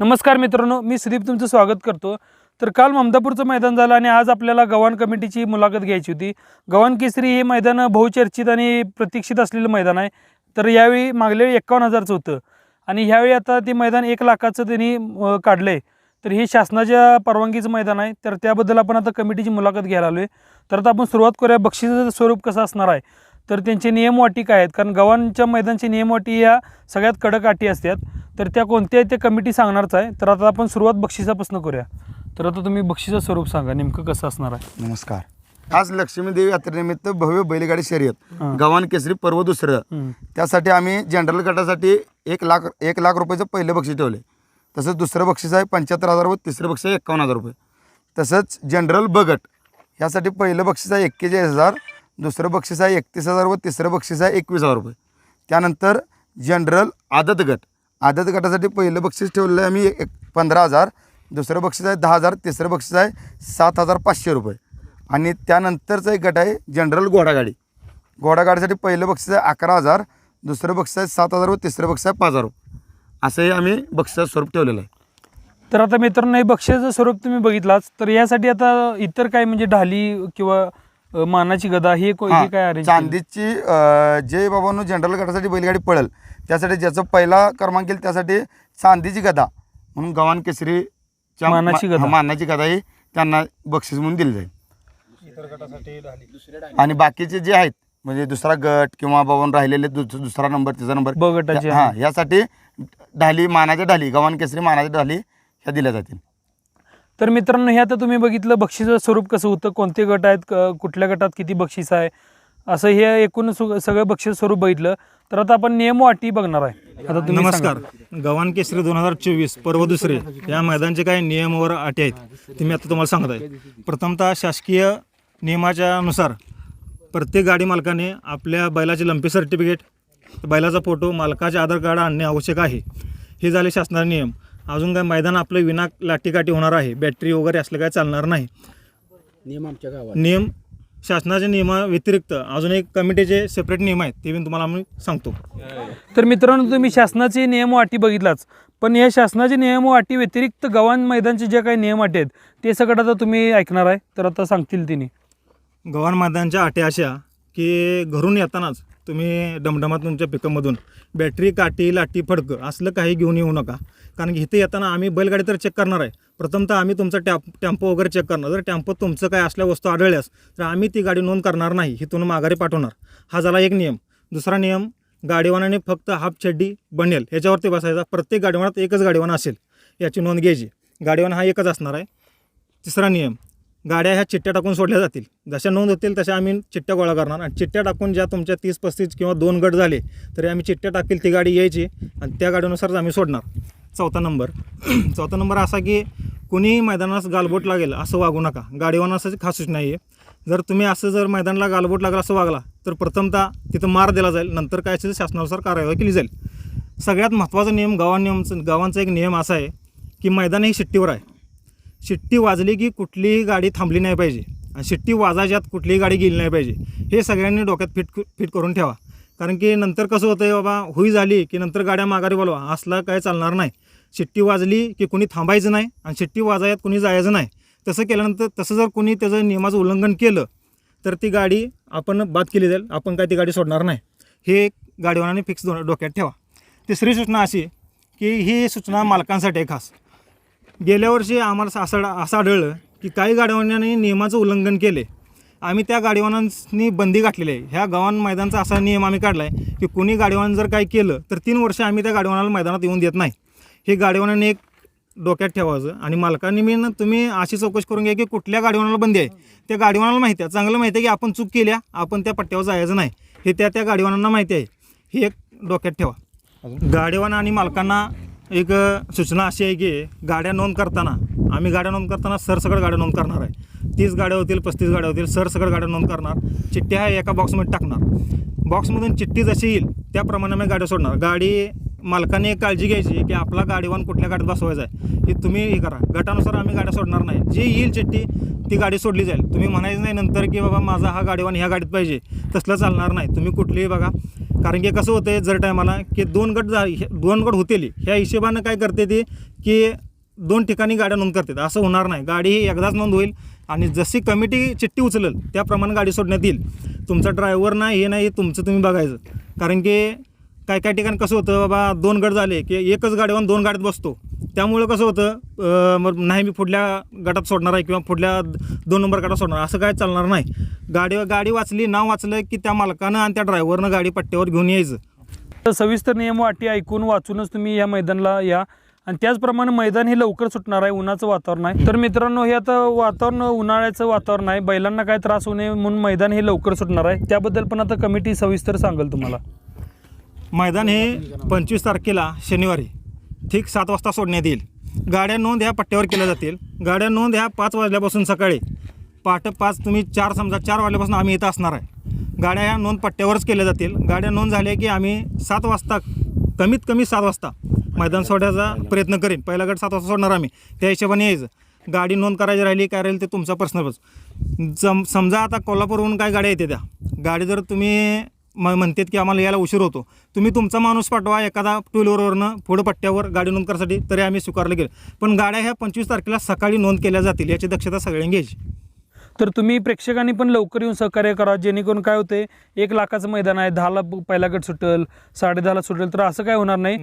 नमस्कार मित्रांनो मी सुदीप तुमचं स्वागत करतो. तर काल ममदापूरचं मैदान झालं आणि आज आपल्याला गव्हाण कमिटीची मुलाखत घ्यायची होती. गव्हाण केसरी हे मैदान बहुचर्चित आणि प्रतीक्षित असलेलं मैदान आहे. तर यावेळी मागल्या वेळी एकावन्न हजारचं होतं. आणि ह्यावेळी आता ते मैदान एक लाखाचं त्यांनी काढलं आहे तर हे शासनाच्या परवानगीचं मैदान आहे. तर त्याबद्दल आपण आता कमिटीची मुलाखत घ्यायला आलो आहे तर आता आपण सुरुवात करूया. बक्षिसाचं स्वरूप कसं असणार आहे? तर त्यांचे नियम अटी काय आहेत? कारण गव्हाणच्या मैदानची नियम अटी या सगळ्यात कडक अटी असतात. तर त्या कोणत्या आहेत ते कमिटी सांगणारच आहे. तर आता आपण सुरुवात बक्षिसापासून करूया. तर आता तुम्ही बक्षिसाचं स्वरूप सांगा. नेमकं कसं असणार आहे? नमस्कार. आज लक्ष्मी देवी यात्रेनिमित्त भव्य बैलगाडी शर्यत हां. गव्हाण केसरी पर्व दुसरं. हम्म. त्यासाठी आम्ही जनरल गटासाठी एक लाख एक लाख रुपयाचं पहिलं बक्षीस ठेवले तसंच दुसरं बक्षीस आहे पंच्याहत्तर हजार व तिसरं बक्षीस आहे एकावन्न हजार रुपये. तसंच जनरल बगट ह्यासाठी पहिलं बक्षीस आहे एक्केचाळीस हजार. दुसरं बक्षीस आहे एकतीस हजार व तिसरं बक्षीस आहे एकवीस हजार रुपये. त्यानंतर जनरल आदत गट. आदत गटासाठी पहिलं बक्षीस ठेवलेलं आहे आम्ही एक पंधरा हजार. दुसरं बक्षीस आहे दहा हजार. तिसरं बक्षीस आहे सात हजार पाचशे रुपये. आणि त्यानंतरचा एक गट आहे जनरल घोडागाडी. घोडागाडीसाठी पहिलं बक्षीस आहे अकरा हजार. दुसरं बक्षीस आहे सात हजार व तिसरं बक्षीस आहे पाच हजार रुपये. असंही आम्ही बक्षिसाचं स्वरूप ठेवलेलं आहे. तर आता मित्रांनो हे बक्षिसाचं स्वरूप तुम्ही बघितलाच तर यासाठी आता इतर काय म्हणजे ढाली किंवा अ, मानाची गदा हे को- हे काय हां, अरेंज चांदीची अं, जे बाबांनो जनरल गटासाठी बैलगाडी पळेल त्यासाठी ज्याचं पहिला क्रमांक येईल त्यासाठी चांदीची गदा. म्हणून गव्हाण केसरीच्या मानाची गदा. हा, मानाची गदा ही त्यांना बक्षीस म्हणून दिली जाईल. आणि बाकीचे जे आहेत म्हणजे दुसरा गट किंवा बाबांनो राहिलेले दुस- दुसरा नंबर तिसरा नंबर ब गटाचे हां यासाठी ढाली मानाच्या ढाली गव्हाण केसरी मानाच्या ढाली ह्या दिल्या जातील. तर मित्रांनो हे आता तुम्ही बघितलं बक्षिसाचं स्वरूप कसं होतं कोणते गट आहेत क- कुठल्या गटात किती बक्षीस आहे असं हे एकूण सगळं बक्षीस स्वरूप बघितलं. तर आता आपण नियम व अटी बघणार आहे. आता तुम्ही नमस्कार. गव्हाण केसरी दोन हजार चोवीस पर्व दुसरे या मैदानचे काही नियम वर अटी आहेत. ते मी आता तुम्हाला सांगत आहे प्रथमतः शासकीय नियमाच्या नुसार प्रत्येक गाडी मालकाने आपल्या बैलाचे लंपी सर्टिफिकेट बैलाचा फोटो मालकाचे आधार कार्ड आणणे आवश्यक आहे. हे झाले शासनाचे नियम. अजून काय मैदान आपलं विना लाठीकाठी होणार आहे? बॅटरी वगैरे असलं काय चालणार नाही. नियम शासनाच्या नियमा व्यतिरिक्त अजून एक कमिटीचे सेपरेट नियम आहेत ते मी तुम्हाला आम्ही सांगतो. तर मित्रांनो तुम्ही शासनाचे नियम व अटी बघितलाच. पण या शासनाचे नियम व अटी व्यतिरिक्त गव्हाण मैदानचे जे काही नियम अटी आहेत ते सगळं आता तुम्ही ऐकणार आहे. तर आता सांगतील तिने. गव्हाण मैदानच्या अटी अशा की घरून येतानाच तुम्ही डमडमात तुमच्या पिकअपमधून बॅटरी काठी लाटी फडकं असलं काही घेऊन येऊ नका. कारण की इथे येताना आम्ही बैलगाडी तर चेक करणार आहे. प्रथमतः आम्ही तुमचा टॅप टेम्पो वगैरे चेक करणार. जर टॅम्पो तुमचं काय असल्या वस्तू आढळल्यास तर आम्ही ती गाडी नोंद करणार नाही. इथून माघारी पाठवणार. हा झाला एक नियम. दुसरा नियम गाडीवानाने फक्त हाफ छड्डी बनेल. ह्याच्यावरती बसायचा. प्रत्येक गाडीवानात एकच गाडीवान असेल. याची नोंद घ्यायची. गाडीवान हा एकच असणार आहे. तिसरा नियम. गाड्या ह्या चिठ्ठ्या टाकून सोडल्या जातील. जशा नोंद होतील तशा आम्ही चिठ्ठ्या गोळा करणार. आणि चिठ्ठ्या टाकून ज्या तुमच्या तीस पस्तीस किंवा दोन गट झाले तरी आम्ही चिठ्ठ्या टाकतील ती गाडी यायची. आणि त्या गाडीनुसारच आम्ही सोडणार. चौथा नंबर. चौथा नंबर असा की कुणीही मैदानास गालबोट लागेल असं वागू नका. गाडीवाना असं खास सूचना आहे जर तुम्ही असं जर मैदानाला गालबोट लागला असं वागला तर प्रथमतः तिथं मार दिला जाईल. नंतर काय असेल शासनानुसार कार्यवाही केली जाईल. सगळ्यात महत्त्वाचा नियम गावा नियमचा गावांचा एक नियम असा आहे की मैदान ही शिट्टीवर आहे. शिट्टी वाजली की कुठलीही गाडी थांबली नाही पाहिजे. आणि शिट्टी वाजायच्यात कुठलीही गाडी गेली नाही पाहिजे. हे सगळ्यांनी डोक्यात फिट फिट करून ठेवा. कारण की नंतर कसं होतं आहे बाबा होई झाली की नंतर गाड्या माघारी बोलवा. असला काय चालणार नाही. शिट्टी वाजली की कुणी थांबायचं नाही आणि शिट्टी वाजायत कुणी जायचं नाही. तसं केल्यानंतर तसं जर कुणी त्याचं नियमाचं उल्लंघन केलं तर ती गाडी आपण बाद केली जाईल. आपण काय ती गाडी सोडणार नाही. हे एक गाडीवानाने फिक्स डोक्यात ठेवा. तिसरी सूचना अशी की ही सूचना मालकांसाठी आहे खास. गेल्या वर्षी आम्हाला असं असं आढळलं की काही गाडीवानांनी नियमाचं उल्लंघन केले. आम्ही त्या गाडीवानांनी बंदी घातलेली आहे. ह्या गव्हाण मैदानचा असा नियम आम्ही काढला आहे की कुणी गाडीवान जर काही केलं तर तीन वर्ष आम्ही त्या गाडीवानाला मैदानात येऊन देत नाही. हे गाडीवानाने एक डोक्यात ठेवायचं आणि मालकांनी मी ना तुम्ही अशी चौकशी करून घ्या की कुठल्या गाडीवानाला बंदी आहे. त्या गाडीवानाला माहिती आहे. चांगलं माहिती आहे की आपण चूक केल्या आपण त्या पट्ट्यावर जायचं नाही. हे त्या त्या गाडीवानांना माहिती आहे. ही एक डोक्यात ठेवा. गाडीवान आणि मालकांना एक सूचना अशी आहे की गाड्या नोंद करताना आम्ही गाड्या नोंद करताना सरसकट गाड्या नोंद करणार आहे. तीस गाड्या होतील पस्तीस गाड्या होतील सरसकट गाड्या नोंद करणार. चिठ्ठ्या ह्या एका बॉक्समध्ये टाकणार. बॉक्समधून चिठ्ठी जशी येईल त्याप्रमाणे आम्ही गाड्या सोडणार. गाडी मालकाने एक काळजी घ्यायची की आपला गाडीवान कुठल्या गाडीत बसवायचा आहे. हे तुम्ही हे करा. गटानुसार आम्ही गाड्या सोडणार नाही. जी येईल चिठ्ठी ती गाडी सोडली जाईल. तुम्ही म्हणायचं नाही नंतर की बाबा माझा हा गाडीवान ह्या गाडीत पाहिजे. तसलं चालणार नाही. तुम्ही कुठलीही बघा कारण की कसं होतं जर टायमाला की दोन गट जा हे- दोन गट होतील ह्या हिशोबानं काय करते ते की दोन ठिकाणी गाड्या नोंद करतात असं होणार नाही. गाडी ही एकदाच नोंद होईल आणि जशी कमिटी चिठ्ठी उचलेल त्याप्रमाणे गाडी सोडण्यात येईल. तुमचा ड्रायव्हर नाही हे नाही हे तुमचं तुम्ही बघायचं. कारण की काय काय ठिकाणी कसं होतं बाबा दोन गट झाले की एकच गाडीवर दोन गाडीत बसतो. त्यामुळं कसं होतं मग नाही मी पुढल्या गटात सोडणार आहे किंवा पुढल्या दोन नंबर गटात सोडणार असं काय चालणार नाही. गाडी गाडी वाचली नाव वाचलं की त्या मालकानं आणि त्या ड्रायव्हरनं गाडी पट्ट्यावर घेऊन यायचं. तर सविस्तर नियम वाटी ऐकून वाचूनच तुम्ही या मैदानाला या. आणि त्याचप्रमाणे मैदान हे लवकर सुटणार आहे उन्हाचं वातावरण आहे. तर मित्रांनो हे आता वातावरण उन्हाळ्याचं वातावरण आहे. बैलांना काय त्रास होऊ नये म्हणून मैदान हे लवकर सुटणार आहे. त्याबद्दल पण आता कमिटी सविस्तर सांगेल तुम्हाला. मैदान हे पंचवीस तारखेला शनिवारी ठीक सात वाजता सोडण्यात येईल. गाड्या नोंद ह्या पट्ट्यावर केल्या जातील. गाड्या नोंद ह्या पाच वाजल्यापासून सकाळी. पहाटे पाच तुम्ही चार समजा चार वाजल्यापासून आम्ही इथं असणार आहे. गाड्या ह्या नोंद पट्ट्यावरच केल्या जातील. गाड्या नोंद झाल्या की आम्ही सात वाजता कमीत कमी सात वाजता मैदान सोडायचा प्रयत्न करेन. पहिला गट सात वाजता सोडणार आम्ही. त्या हिशोबाने यायचं. गाडी नोंद करायची राहिली काय राहील ते तुमचा पर्सनल जम समजा आता कोल्हापूरहून काय गाड्या येते त्या. गाडी जर तुम्ही म म्हणतात की आम्हाला यायला उशीर होतो. तुम्ही तुमचा माणूस पाठवा एखादा टू व्हीलरवरनं पुढं पट्ट्यावर गाडी नोंद करण्यासाठी तरी आम्ही स्वीकारलं गेलं. पण गाड्या ह्या पंचवीस तारखेला सकाळी नोंद केल्या जातील याची दक्षता सगळ्यांनी घ्यायची. तर तुम्ही प्रेक्षकांनी पण लवकर येऊन सहकार्य करा जेणेकरून काय होते एक लाखाचं मैदान आहे दहाला पहिला गट सुटेल साडेदहाला सुटेल तर असं काय होणार नाही.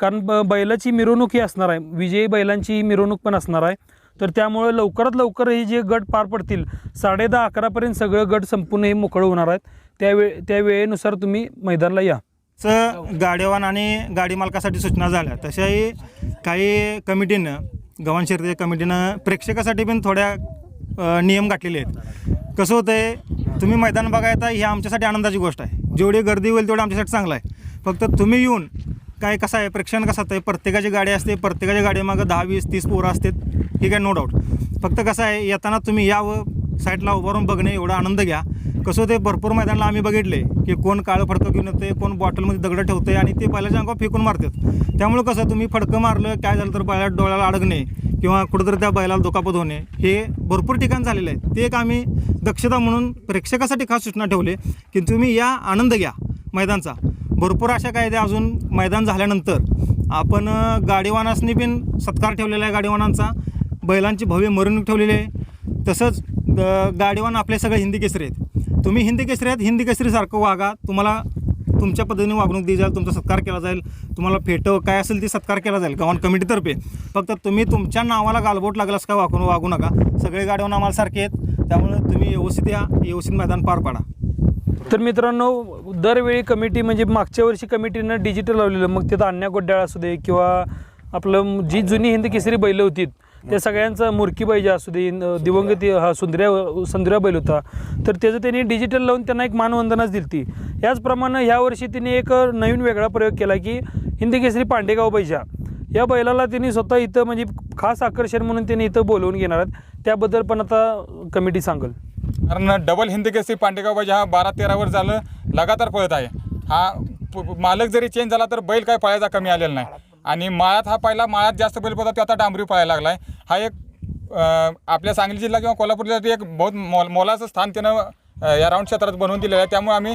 कारण ब बैलाची मिरवणूक ही असणार आहे विजयी बैलांची मिरवणूक पण असणार आहे. तर त्यामुळे लवकरात लवकर हे जे गट पार पडतील साडे दहा अकरापर्यंत सगळं गट संपूर्ण हे मोकळं होणार आहेत. त्यावे त्या वेळेनुसार तुम्ही मैदानाला या. च गाडीवान आणि गाडी मालकासाठी सूचना झाल्या. तशाही काही कमिटीनं गव्हाण शर्यतीच्या कमिटीनं प्रेक्षकासाठी पण थोड्या नियम गाठलेले आहेत. कसं होतं आहे तुम्ही मैदान बघायता ही आमच्यासाठी आनंदाची गोष्ट आहे. जेवढी गर्दी होईल तेवढं आमच्यासाठी चांगलं आहे. फक्त तुम्ही येऊन काय कसं आहे प्रेक्षण कसं आहे प्रत्येकाची गाडी असते प्रत्येकाच्या गाडीमागं दहा वीस तीस पोरं असतात हे काय नो डाऊट फक्त कसं आहे येताना तुम्ही यावं साईडला उभारून बघणे एवढा आनंद घ्या. कसं होते भरपूर मैदानाला आम्ही बघितले की कोण काळं फडकं घेऊन येते कोण बॉटलमध्ये दगडं ठेवते आणि ते बैलाच्या अंगावर फेकून मारतात. त्यामुळं कसं तुम्ही फडकं मारलं काय झालं तर बैला डोळ्याला अडकणे किंवा कुठंतरी त्या बैलाला दुखापत होणे हे भरपूर ठिकाण झालेलं आहे. ते एक आम्ही दक्षता म्हणून प्रेक्षकासाठी खास सूचना ठेवले की तुम्ही या आनंद घ्या मैदानचा. भरपूर अशा काय त्या अजून मैदान झाल्यानंतर आपण गाडीवानासनी पण सत्कार ठेवलेला आहे गाडीवानांचा. बैलांची भव्य मरणूक ठेवलेली आहे. तसंच गाडीवान आपले सगळे हिंदी केसरी आहेत. तुम्ही हिंदी केसरी आहेत हिंदी केसरीसारखं वागा. तुम्हाला तुमच्या पद्धतीने वागणूक दिली जाईल तुमचा सत्कार केला जाईल. तुम्हाला फेटं काय असेल ते सत्कार केला जाईल गव्हाण कमिटीतर्फे. फक्त तुम्ही तुमच्या नावाला गालबोट लागलास का वागून वागू नका. सगळे गाडीवान आम्हाला सारखे आहेत. त्यामुळे तुम्ही व्यवस्थित या व्यवस्थित मैदान पार पाडा. तर मित्रांनो दरवेळी कमिटी म्हणजे मागच्या वर्षी कमिटीनं डिजिटल लावलेलं. मग तिथं अन्या गोड्याळ असू दे किंवा आपलं जी जुनी हिंद केसरी बैल होती त्या सगळ्यांचा मुरकी बैजा असू दे दिवंगत हा सुंदर्या सुंदर्या बैल होता. तर त्याचं त्यांनी डिजिटल लावून त्यांना एक मानवंदनाच दिली ती. याचप्रमाणे ह्या वर्षी त्यांनी एक नवीन वेगळा प्रयोग केला की हिंदी केसरी पांडेगाव बैजा. या बैलाला त्यांनी स्वतः इथं म्हणजे खास आकर्षण म्हणून त्यांनी इथं बोलवून घेणार आहेत. त्याबद्दल पण आता कमिटी सांगेल. कारण डबल हिंदी केसरी पांडेगाव पाहिजे हा बारा तेरा वर झालं लगातार पळत आहे. हा मालक जरी चेंज झाला तर बैल काय पळायचा कमी आलेला नाही. आणि माळ्यात हा पहिला माळ्यात जास्त बैल पळतो तो आता डांबरी पळायला लागला आहे हा एक आपल्या सांगली जिल्हा किंवा कोल्हापूर जिल्ह्यात एक बहुत मोल मोलाचं स्थान त्यानं या राऊंड क्षेत्रात बनवून दिलेलं आहे. त्यामुळे आम्ही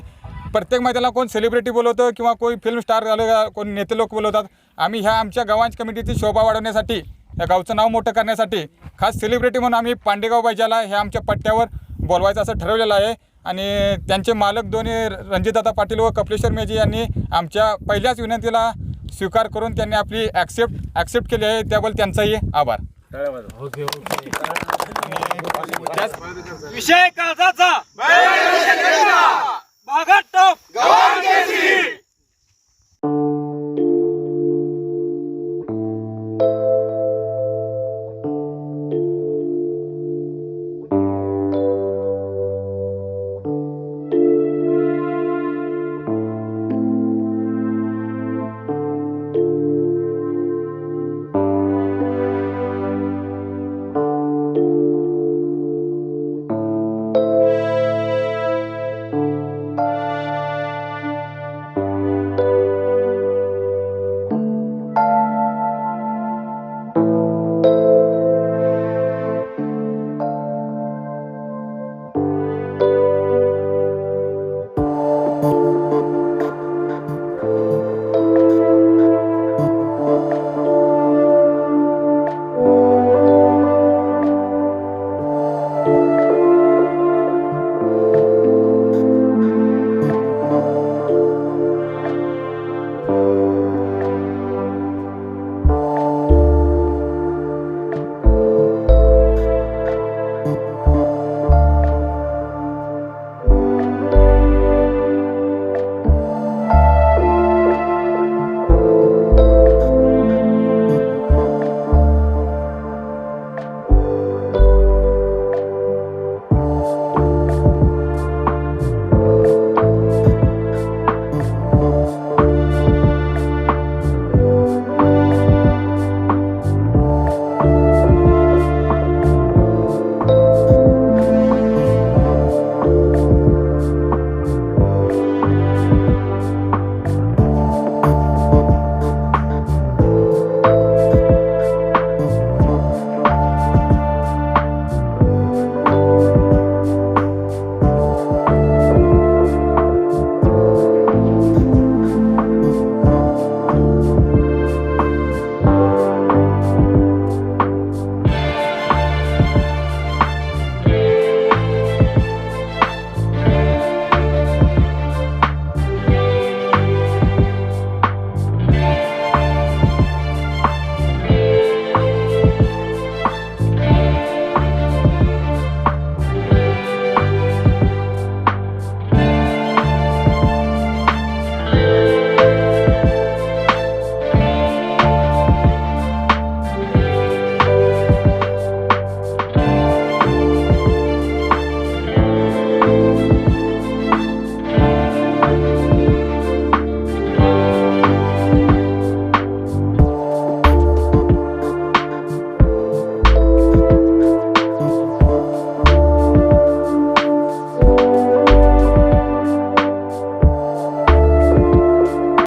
प्रत्येक मैदानाला कोण सेलिब्रिटी बोलवतो किंवा कोणी फिल्म स्टार झालं कोण नेते लोक बोलवतात आम्ही ह्या आमच्या गावांच कमिटीची शोभा वाढवण्यासाठी या गावचं नाव मोठं करण्यासाठी खास सेलिब्रिटी म्हणून आम्ही पांडेगाव बैजाला ह्या आमच्या पट्ट्यावर बोलवायचं असं ठरवलेलं आहे. आणि त्यांचे मालक दोन्ही रणजितदादा पाटील व कपिलेश्वर मेजी यांनी आमच्या पहिल्याच विनंतीला स्वीकार करून त्यांनी आपली ॲक्सेप्ट ॲक्सेप्ट केली आहे. त्याबद्दल त्यांचाही आभार. विषय काळजाचा